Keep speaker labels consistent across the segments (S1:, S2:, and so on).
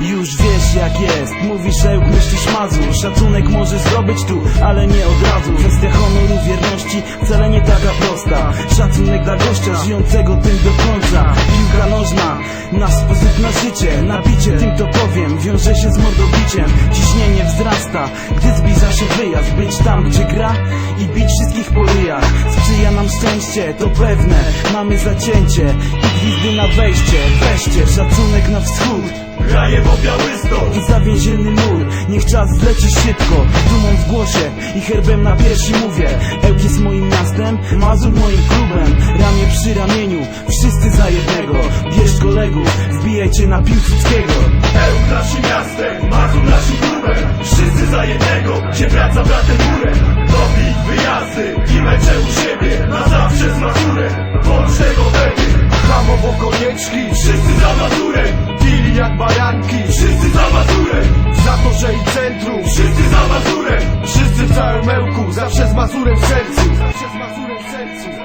S1: Już wiesz jak jest, mówisz ełk, myślisz mazur. Szacunek może zrobić tu, ale nie od razu. Kwestia honoru, wierności, wcale nie taka prosta. Szacunek dla gościa, żyjącego tym do końca. Piłka nożna, nasz sposób na życie. Nabicie, tym to powiem, wiąże się z mordobiciem. Ciśnienie wzrasta, gdy zbliża się wyjazd. Być tam, gdzie gra i bić wszystkich po ryjach nam szczęście, to pewne, mamy zacięcie I gwizdy na wejście, weźcie szacunek na wschód.
S2: Grajewo Białystok
S1: i zawięzielny mur. Niech czas zleci szybko, dumą w głosie i herbem na piersi mówię. Ełk jest moim miastem, Mazur moim klubem. Ramię przy ramieniu, wszyscy za jednego. Bierz kolegów, wbijajcie na Piłsudskiego
S2: Ełk naszym miastem, Mazur naszym klubem. Wszyscy za jednego, gdzie praca bratem górę za Pili jak wszyscy za Mazurem Za to, że i centrum, wszyscy za Mazurem Wszyscy w całym Ełku, zawsze z Mazurem w sercu. Zawsze z Mazurem w sercu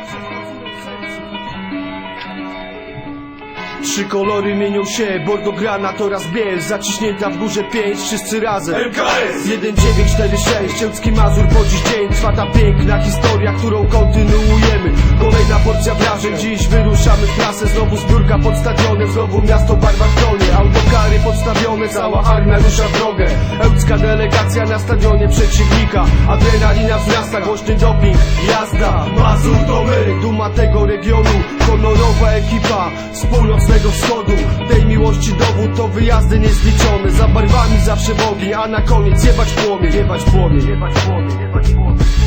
S2: Trzy kolory mienią się, bordo granat oraz biel Zaciśnięta w górze pięć, wszyscy razem.
S3: LKS
S2: 1946, Ełcki Mazur po dziś dzień. Trwa ta piękna historia, którą kontynuujemy. Kolejna porcja wrażeń, dziś wyruszamy w trasę. Znowu zbiórka pod stadionem, znowu miasto w barwach tonie Autokary podstawione, cała armia rusza w drogę. Ełcka delegacja na stadionie przeciwnika. Adrenalina wzrasta, głośny doping, jazda Mazur to my, duma tego regionu Honorowa ekipa z północnego wschodu. Tej miłości dowód to wyjazdy niezliczone. Za barwami zawsze bogi, a na koniec jebać płomień Jebać płomień, jebać płomień, jebać płomień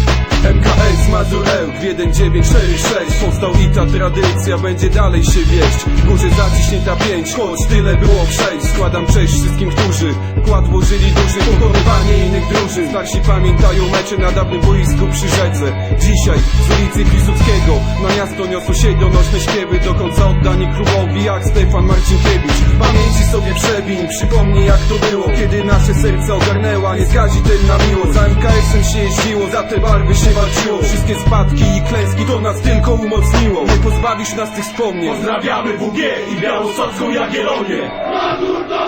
S4: MKS Mazur Ełk 1946 Powstał i ta tradycja będzie dalej się wieść. W górze zaciśnięta pięć, choć tyle było przejść Składam cześć wszystkim, którzy wkład włożyli duży. Pokonywanie innych drużyn. Starsi pamiętają mecze na dawnym boisku przy rzece. Dzisiaj z ulicy Piłsudskiego na miasto niosą się donośne śpiewy. Do końca oddani klubowi jak Stefan Marcinkiewicz. Pamięci sobie przebiń, przypomnij jak to było. Kiedy nasze serce ogarnęła nieskazitelna miłość Za MKS-em się jeździło, za te barwy się walczyło Wszystkie spadki i klęski to nas tylko umocniło. Nie pozbawisz nas tych wspomnień.
S2: Pozdrawiamy WG i Białostocką Jagiellonię. Mazur to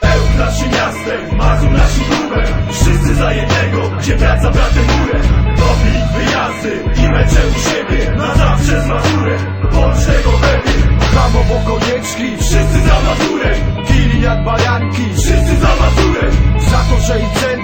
S2: Ełk naszym miastem, Mazur naszym klubem. Wszyscy za jednego, gdzie praca bratem górę. Doping, wyjazdy i mecze u siebie. Na zawsze z Mazurem, bądź tego pewien. Hamowo konieczki, wszyscy za Mazurem. Pili jak baranki, wszyscy za Mazurem. Za to, że i centrum,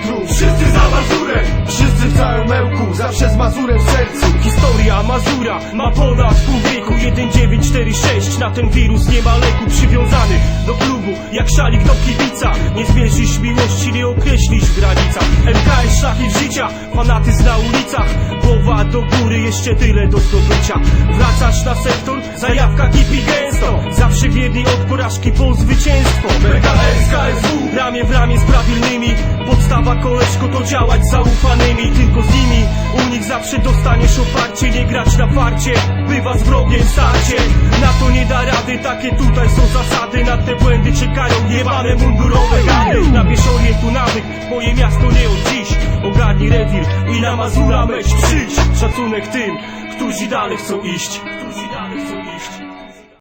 S5: Ma ponad pół wieku. 1946 Na ten wirus nie ma leku Przywiązany. Do klubu jak szalik do kibica. Nie zmierzysz miłości, nie określisz w granicach. MKS szachit życia, fanatyzm na ulicach. Głowa do góry, jeszcze tyle do zdobycia. Wracasz na sektor, zajawka kipi gęsto. Zawsze wierni od porażki po zwycięstwo.
S2: PKS, KSW
S5: Ramię w ramię z prawilnymi. Podstawa koleżko to działać z zaufanymi. Tylko z nimi u nich zawsze dostaniesz oparcie Nie grać na farcie, bywa z wrogiem starcie. Na to nie da rady, takie tutaj są zasady. Na te błędy czekają jebane mundurowe gady. Nabierz orientu nawyk, moje miasto nie od dziś. Ogarnij rewir i na Mazura mecz przyjdź. Szacunek tym, którzy dalej chcą iść. Którzy dalej chcą iść